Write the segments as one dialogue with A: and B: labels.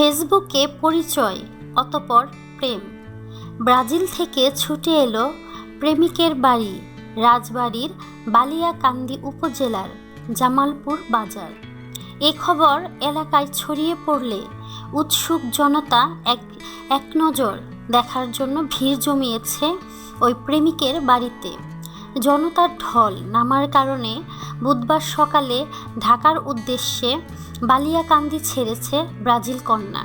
A: ফেসবুকে পরিচয়, অতপর প্রেম। ব্রাজিল থেকে ছুটে এলো প্রেমিকের বাড়ি, রাজবাড়ির বালিয়াকান্দি উপজেলার জামালপুর বাজার। এ খবর এলাকায় ছড়িয়ে পড়লে উৎসুক জনতা এক এক নজর দেখার জন্য ভিড় জমিয়েছে ওই প্রেমিকের বাড়িতে। জনতার ঢল নামার কারণে বুধবার সকালে ঢাকার উদ্দেশ্যে বালিয়াকান্দি ছেড়েছে ব্রাজিল কন্যা।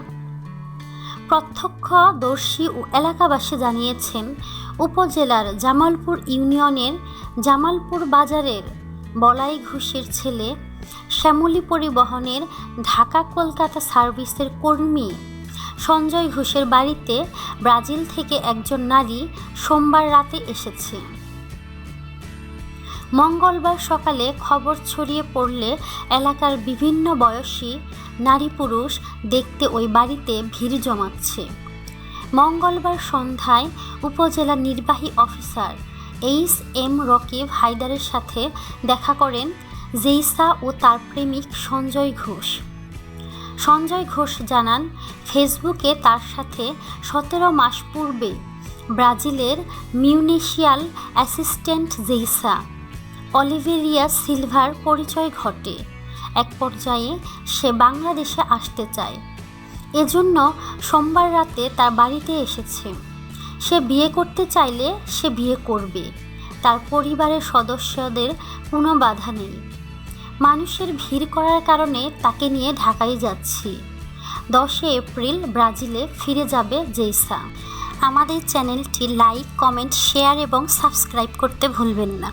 A: প্রত্যক্ষদর্শী ও এলাকাবাসী জানিয়েছেন, উপজেলার জামালপুর ইউনিয়নের জামালপুর বাজারের বলাই ঘোষের ছেলে শ্যামলী পরিবহনের ঢাকা কলকাতা সার্ভিসের কর্মী সঞ্জয় ঘোষের বাড়িতে ব্রাজিল থেকে একজন নারী সোমবার রাতে এসেছে। মঙ্গলবার সকালে খবর ছড়িয়ে পড়লে এলাকার বিভিন্ন বয়সী নারী পুরুষ দেখতে ওই বাড়িতে ভিড় জমাচ্ছে। মঙ্গলবার সন্ধ্যায় উপজেলা নির্বাহী অফিসার এইচ এম রকিব হায়দারের সাথে দেখা করেন জেইসা ও তার প্রেমিক সঞ্জয় ঘোষ। সঞ্জয় ঘোষ জানান, ফেসবুকে তার সাথে সতেরো মাস পূর্বে ব্রাজিলের মিউনিশিয়াল অ্যাসিস্ট্যান্ট জেইসা অলিভেরিয়া সিলভার পরিচয় ঘটে। এক পর্যায়ে সে বাংলাদেশে আসতে চায়। এজন্য সোমবার রাতে তার বাড়িতে এসেছে। সে বিয়ে করতে চাইলে সে বিয়ে করবে। তার পরিবারের সদস্যদের কোনো বাধা নেই। মানুষের ভিড় করার কারণে তাকে নিয়ে ঢাকায় যাচ্ছি। দশই এপ্রিল ব্রাজিলে ফিরে যাবে জেইসা। আমাদের চ্যানেলটি লাইক, কমেন্ট, শেয়ার এবং সাবস্ক্রাইব করতে ভুলবেন না।